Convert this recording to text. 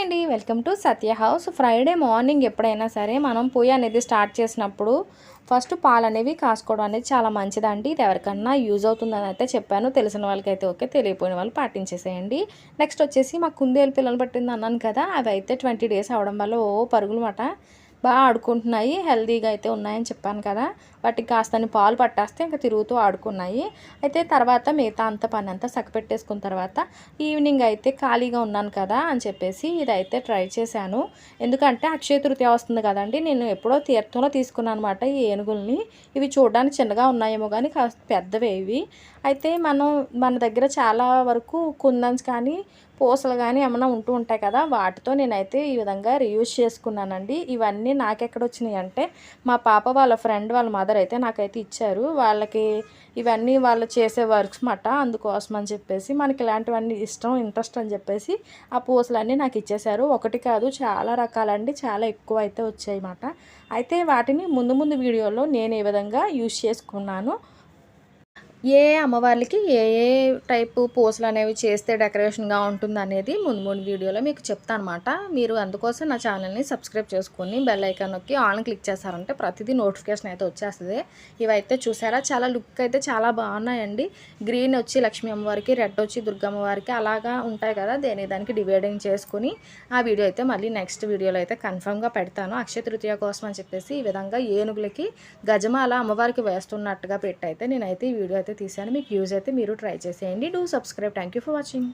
అండి. Welcome to Satya house. Friday morning ఎప్పుడైనా సరే మనం పొయ్యి అనేది స్టార్ట్ చేసినప్పుడు ఫస్ట్ పాలు అనేవి కాసుకోవడం అనేది చాలా మంచిదండి. ఇది ఎవరికన్నా యూజ్ అవుతుందని అయితే చెప్పాను. తెలిసిన వాళ్ళకైతే ఓకే తెలియపోయిన వాళ్ళు పాటించేసేయండి. నెక్స్ట్ వచ్చేసి మా కుందేలు పిల్లలు పట్టింది అన్నాను కదా అవి అయితే ట్వంటీ డేస్ అవడం వల్ల ఓ పరుగులు మాట. బాగా ఆడుకుంటున్నాయి హెల్తీగా అయితే ఉన్నాయని చెప్పాను కదా. వాటికి కాస్తని పాలు పట్టేస్తే ఇంకా తిరుగుతూ ఆడుకున్నాయి. అయితే తర్వాత మిగతా అంత పని అంతా సక్కపెట్టేసుకున్న తర్వాత ఈవినింగ్ అయితే ఖాళీగా ఉన్నాను కదా అని చెప్పేసి ఇదైతే ట్రై చేశాను. ఎందుకంటే అక్షయ తృతీయ వస్తుంది కదండి నేను ఎప్పుడో తీర్థంలో తీసుకున్నాను అనమాట ఈ ఏనుగుల్ని. ఇవి చూడడానికి చిన్నగా ఉన్నాయేమో కానీ కాస్త పెద్దవే ఇవి. అయితే మనం మన దగ్గర చాలా వరకు కుందన్స్ కానీ పూసలు కానీ ఏమైనా ఉంటూ ఉంటాయి కదా వాటితో నేనైతే ఈ విధంగా రియూజ్ చేసుకున్నానండి. ఇవన్నీ నాకెక్కడ వచ్చినాయి అంటే మా పాప వాళ్ళ ఫ్రెండ్ వాళ్ళ మదర్ అయితే నాకైతే ఇచ్చారు. వాళ్ళకి ఇవన్నీ వాళ్ళు చేసే వర్క్స్ మాట అందుకోసం అని చెప్పేసి మనకి ఇలాంటివన్నీ ఇష్టం ఇంట్రెస్ట్ అని చెప్పేసి ఆ పూసలన్నీ నాకు ఇచ్చేశారు. ఒకటి కాదు చాలా రకాలండి చాలా ఎక్కువ అయితే వచ్చాయి అన్నమాట అయితే వాటిని ముందు ముందు వీడియోలో నేను ఏ విధంగా యూజ్ చేసుకున్నాను ఏ అమ్మవార్లకి ఏ ఏ టైపు పూసలు అనేవి చేస్తే డెకరేషన్గా ఉంటుంది అనేది ముందు ముందు వీడియోలో మీకు చెప్తాను అనమాట మీరు అందుకోసం నా ఛానల్ని సబ్స్క్రైబ్ చేసుకొని బెల్ ఐకాన్ నొక్కి ఆన్ క్లిక్ చేశారంటే ప్రతిదీ నోటిఫికేషన్ అయితే వచ్చేస్తుంది. ఇవైతే చూసారా? చాలా లుక్ అయితే చాలా బాగున్నాయండి. గ్రీన్ వచ్చి లక్ష్మీ అమ్మవారికి రెడ్ వచ్చి దుర్గమ్మ వారికి అలాగా ఉంటాయి కదా? దేని దానికి డివైడింగ్ చేసుకుని ఆ వీడియో అయితే మళ్ళీ నెక్స్ట్ వీడియోలో అయితే కన్ఫర్మ్గా పెడతాను. అక్షయ తృతీయ కోసం అని చెప్పేసి ఈ విధంగా ఏనుగులకి గజమాల అమ్మవారికి వేస్తున్నట్టుగా పెట్టయితే నేనైతే ఈ వీడియో అయితే తీసాను మీకు యూజ్ అయితే మీరు ట్రై చేసేయండి. Do subscribe. Thank you for watching.